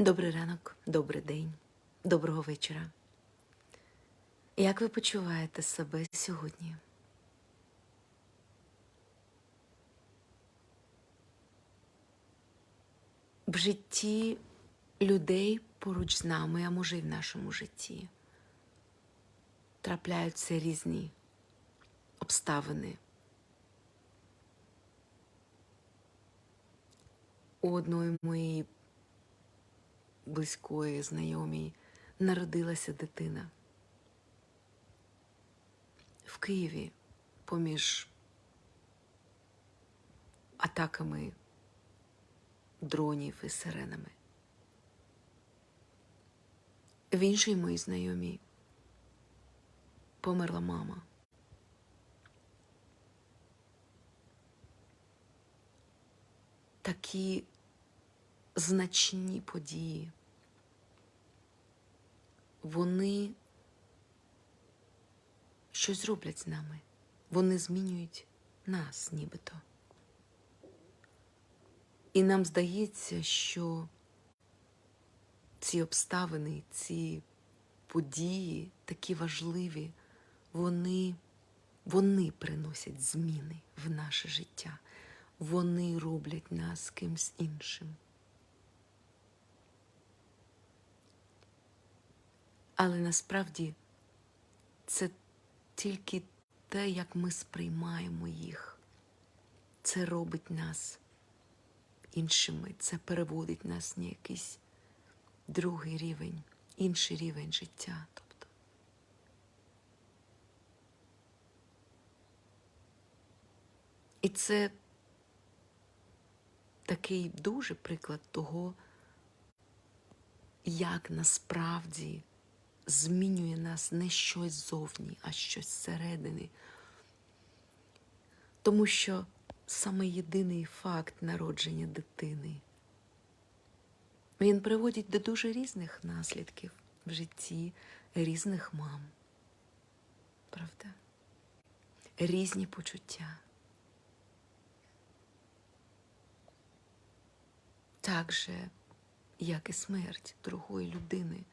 Добрий ранок, добрий день, доброго вечора. Як ви почуваєте себе сьогодні? В житті людей поруч з нами, а може й в нашому житті, трапляються різні обставини. У одної моєї близької знайомій народилася дитина. В Києві поміж атаками дронів і сиренами. В іншій моїй знайомій померла мама. Такі значні події. Вони щось роблять з нами. Вони змінюють нас нібито. І нам здається, що ці обставини, ці події такі важливі, вони, вони приносять зміни в наше життя. Вони роблять нас кимсь іншим. Але насправді це тільки те, як ми сприймаємо їх. Це робить нас іншими, це переводить нас на якийсь другий рівень, інший рівень життя. Тобто. І це такий дуже приклад того, як насправді змінює нас не щось зовні, а щось зсередини. Тому що саме єдиний факт народження дитини він приводить до дуже різних наслідків в житті різних мам. Правда? Різні почуття. Так же, як і смерть другої людини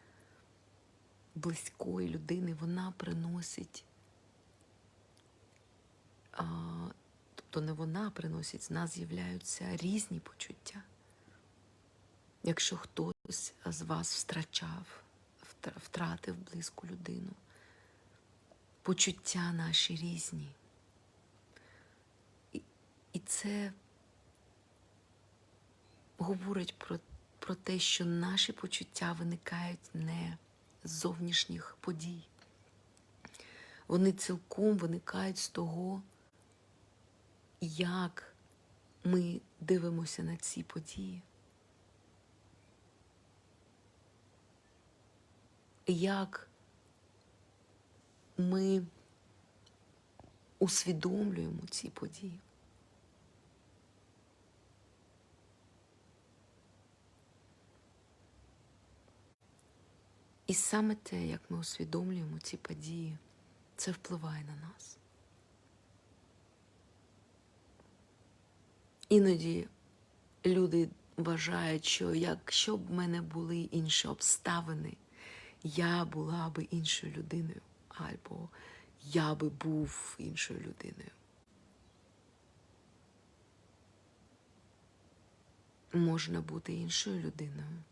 близької людини, вона приносить, а, тобто не вона приносить, з нас з'являються різні почуття. Якщо хтось з вас втрачав, втратив близьку людину, почуття наші різні. І, це говорить про, про те, що наші почуття виникають не зовнішніх подій. Вони цілком виникають з того, як ми дивимося на ці події. Як ми усвідомлюємо ці події. І саме те, як ми усвідомлюємо ці події, це впливає на нас. Іноді люди вважають, що якщо б в мене були інші обставини, я була би іншою людиною, або я би був іншою людиною. Можна бути іншою людиною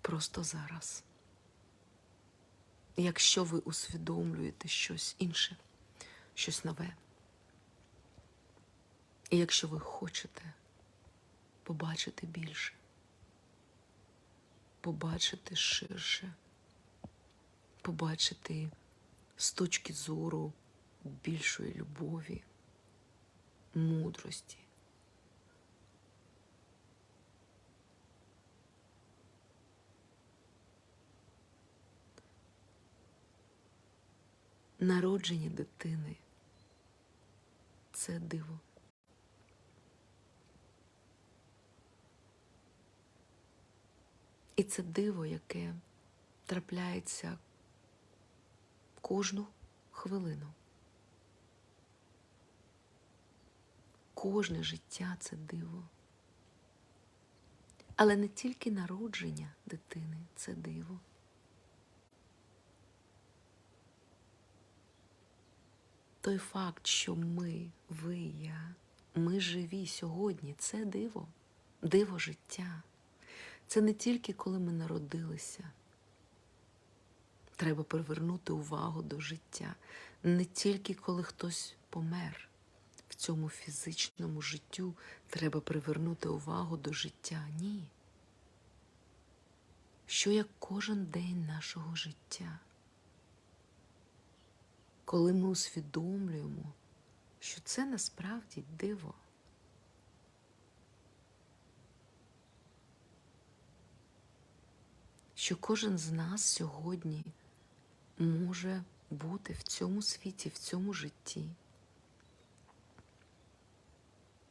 просто зараз якщо ви усвідомлюєте щось інше, щось нове. І якщо ви хочете побачити більше, побачити ширше, побачити з точки зору більшої любові, мудрості. Народження дитини це диво. І це диво, яке трапляється кожну хвилину. Кожне життя це диво. Але не тільки народження дитини це диво. Той факт, що ми, ви, я, ми живі сьогодні, це диво, диво життя. Це не тільки коли ми народилися. Треба привернути увагу до життя. Не тільки коли хтось помер. В цьому фізичному життю треба привернути увагу до життя. Ні. Що як кожен день нашого життя. Коли ми усвідомлюємо, що це насправді диво. Що кожен з нас сьогодні може бути в цьому світі, в цьому житті,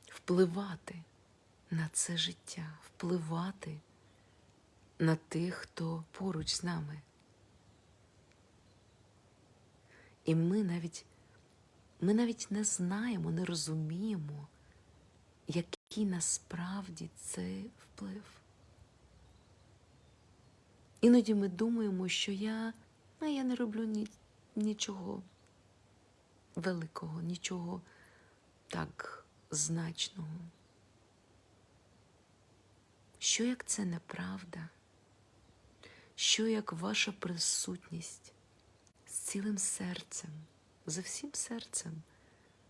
впливати на це життя, впливати на тих, хто поруч з нами. І ми навіть, ми навіть не знаємо, не розуміємо, який насправді це вплив. Іноді ми думаємо, що я, а я не роблю ні, нічого великого, нічого так значного. Що як це неправда? Що як ваша присутність цілим серцем, за всім серцем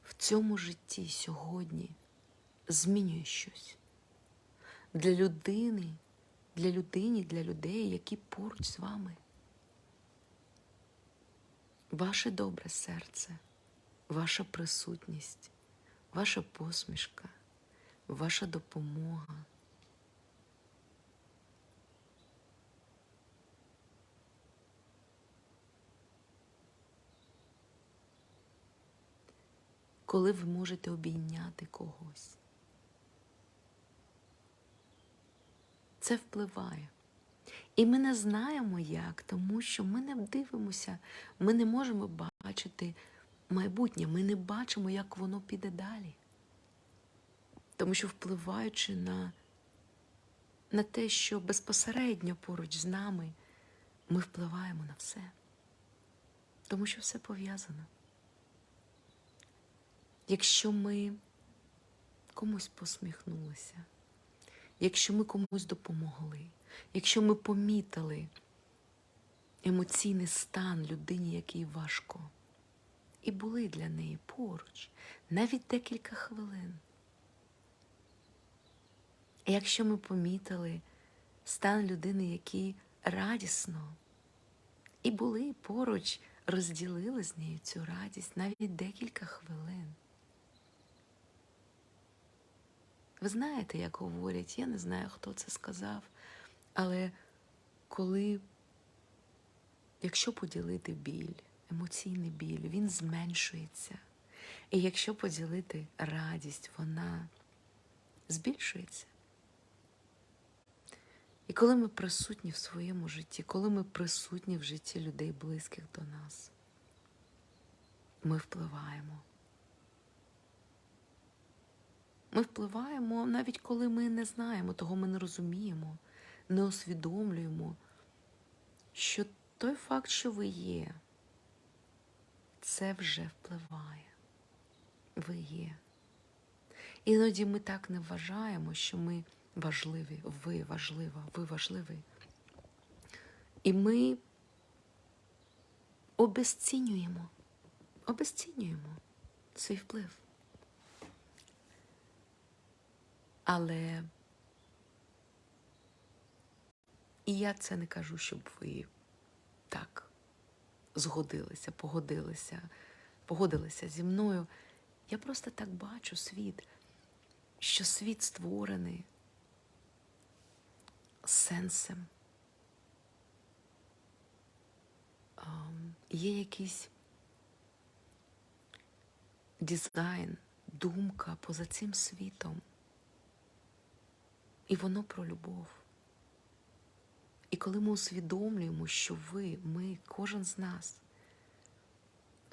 в цьому житті сьогодні змінює щось для людини, для людини, для людей, які поруч з вами? Ваше добре серце, ваша присутність, ваша посмішка, ваша допомога. Коли ви можете обійняти когось. Це впливає. І ми не знаємо як, тому що ми не дивимося, ми не можемо бачити майбутнє, ми не бачимо, як воно піде далі. Тому що, впливаючи на, на те, що безпосередньо поруч з нами, ми впливаємо на все. Тому що все пов'язано. Якщо ми комусь посміхнулися, якщо ми комусь допомогли, якщо ми помітили емоційний стан людині, якій важко, і були для неї поруч навіть декілька хвилин. Якщо ми помітили стан людини, якій радісно, і були поруч, розділили з нею цю радість навіть декілька хвилин. Ви знаєте, як говорять, я не знаю, хто це сказав, але коли, якщо поділити біль, емоційний біль, він зменшується. І якщо поділити радість, вона збільшується. І коли ми присутні в своєму житті, коли ми присутні в житті людей близьких до нас, ми впливаємо. Ми впливаємо навіть коли ми не знаємо, того ми не розуміємо, не усвідомлюємо, що той факт, що ви є, це вже впливає. Ви є. Іноді ми так не вважаємо, що ми важливі, ви важлива, ви важливий. І ми обезцінюємо, обезцінюємо свій вплив. Але і я це не кажу, щоб ви так згодилися, погодилися, погодилися зі мною. Я просто так бачу світ, що світ створений сенсом. Є якийсь дизайн, думка поза цим світом. І воно про любов. І коли ми усвідомлюємо, що ви, ми, кожен з нас,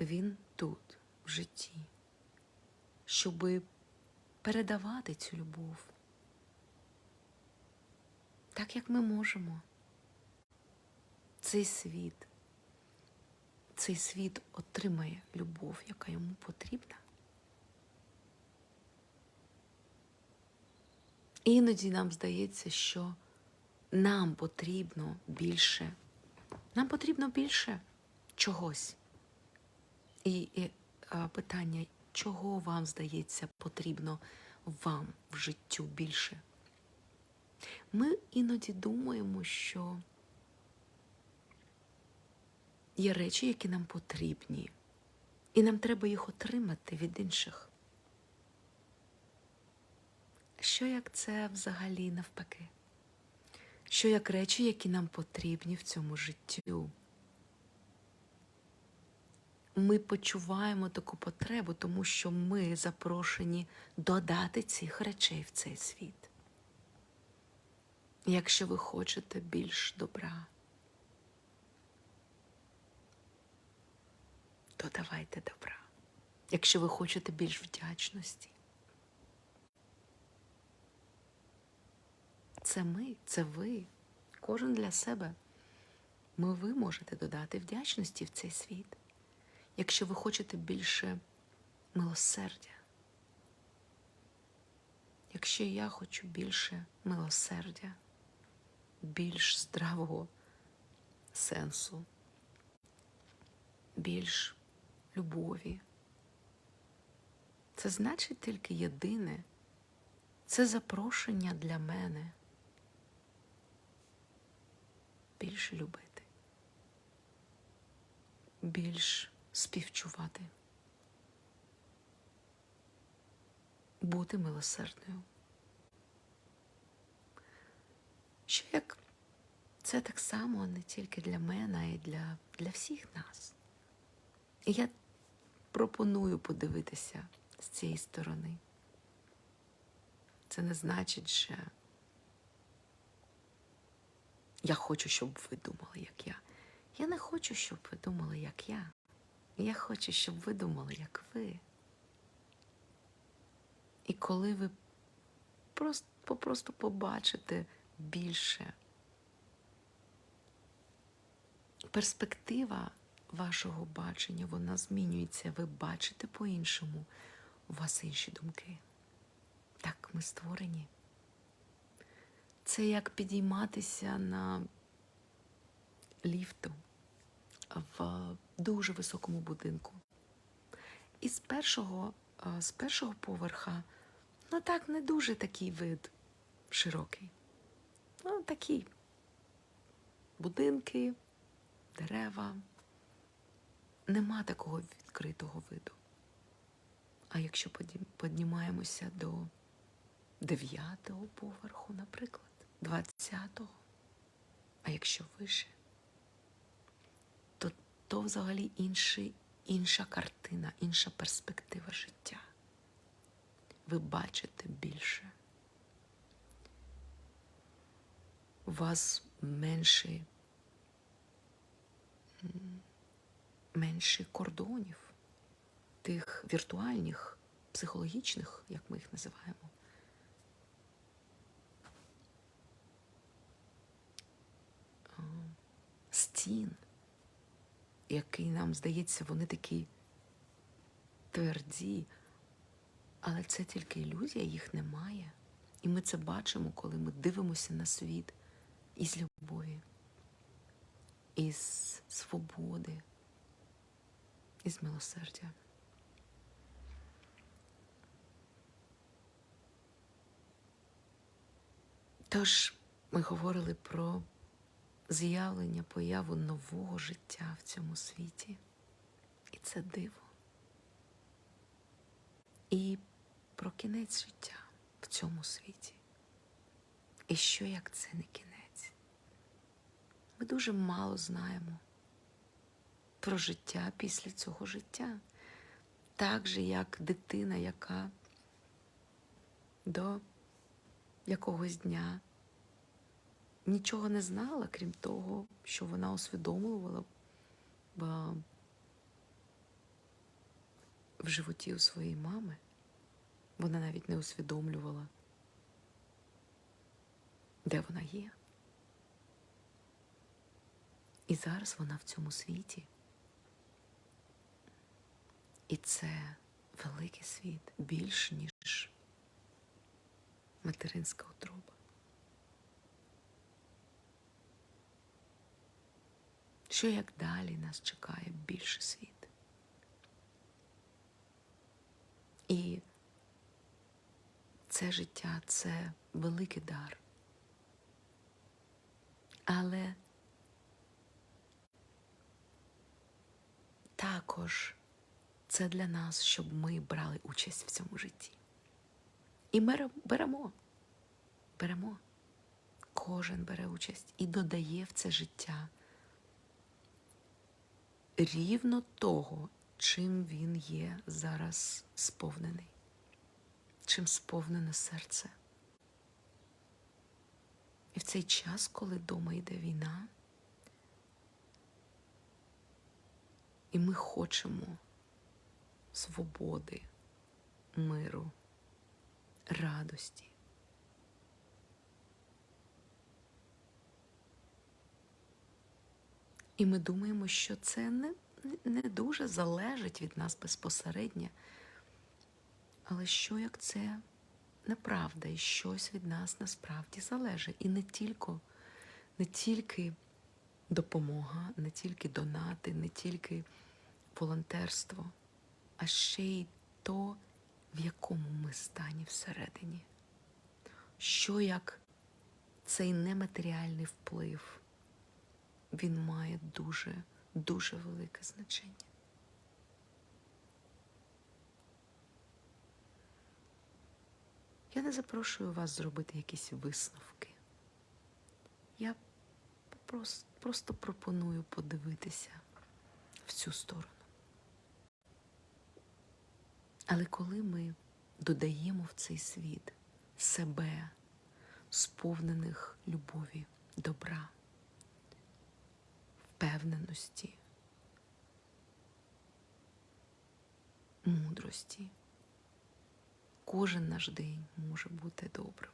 він тут, в житті, щоби передавати цю любов, так, як ми можемо. Цей світ, цей світ отримає любов, яка йому потрібна. Іноді нам здається, що нам потрібно більше, нам потрібно більше чогось. І, і питання, чого вам здається потрібно вам в життю більше? Ми іноді думаємо, що є речі, які нам потрібні, і нам треба їх отримати від інших. Що як це взагалі навпаки? Що як речі, які нам потрібні в цьому життю? Ми почуваємо таку потребу, тому що ми запрошені додати цих речей в цей світ. Якщо ви хочете більш добра, то давайте добра. Якщо ви хочете більш вдячності, це ми, це ви, кожен для себе. Ми ви можете додати вдячності в цей світ. Якщо ви хочете більше милосердя, якщо я хочу більше милосердя, більш здравого сенсу, більш любові, це значить тільки єдине, це запрошення для мене більше любити, більш співчувати, бути милосердною. Що як це так само не тільки для мене, а й для, для всіх нас. І я пропоную подивитися з цієї сторони. Це не значить, що я хочу, щоб ви думали, як я. Я не хочу, щоб ви думали, як я. Я хочу, щоб ви думали, як ви. І коли ви просто, попросту побачите більше, перспектива вашого бачення, вона змінюється. Ви бачите по-іншому, у вас інші думки. Так ми створені. Це як підійматися на ліфту в дуже високому будинку. І з першого, з першого поверха, ну так, не дуже такий вид широкий. Ну, такі будинки, дерева. Нема такого відкритого виду. А якщо піднімаємося до дев'ятого поверху, наприклад, двадцятого, а якщо вище, то то взагалі інший, інша картина, інша перспектива життя. Ви бачите більше. У вас менше, менше кордонів, тих віртуальних, психологічних, як ми їх називаємо. Стін, який нам здається, вони такі тверді, але це тільки ілюзія, їх немає. І ми це бачимо, коли ми дивимося на світ із любові, із свободи, із милосердя. Тож ми говорили про з'явлення, появу нового життя в цьому світі. І це диво. І про кінець життя в цьому світі. І що як це не кінець? Ми дуже мало знаємо про життя після цього життя. Так же, як дитина, яка до якогось дня нічого не знала, крім того, що вона усвідомлювала в, животі у своєї мами. Вона навіть не усвідомлювала, де вона є. І зараз вона в цьому світі. І це великий світ більш ніж материнська утроба. Що як далі нас чекає більший світ? І це життя це великий дар. Але також це для нас, щоб ми брали участь в цьому житті. І ми беремо, беремо. Кожен бере участь і додає в це життя рівно того, чим він є зараз сповнений, чим сповнене серце. І в цей час, коли вдома йде війна, і ми хочемо свободи, миру, радості. І ми думаємо, що це не, не дуже залежить від нас безпосередньо. Але що як це неправда, і щось від нас насправді залежить. І не тільки, не тільки допомога, не тільки донати, не тільки волонтерство, а ще й то, в якому ми стані всередині. Що як цей нематеріальний вплив, він має дуже, дуже велике значення. Я не запрошую вас зробити якісь висновки. Я просто, пропоную подивитися в цю сторону. Але коли ми додаємо в цей світ себе, сповнених любові, добра, впевненості, мудрості, кожен наш день може бути добрим.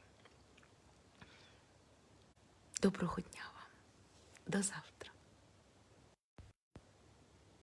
Доброго дня вам. До завтра.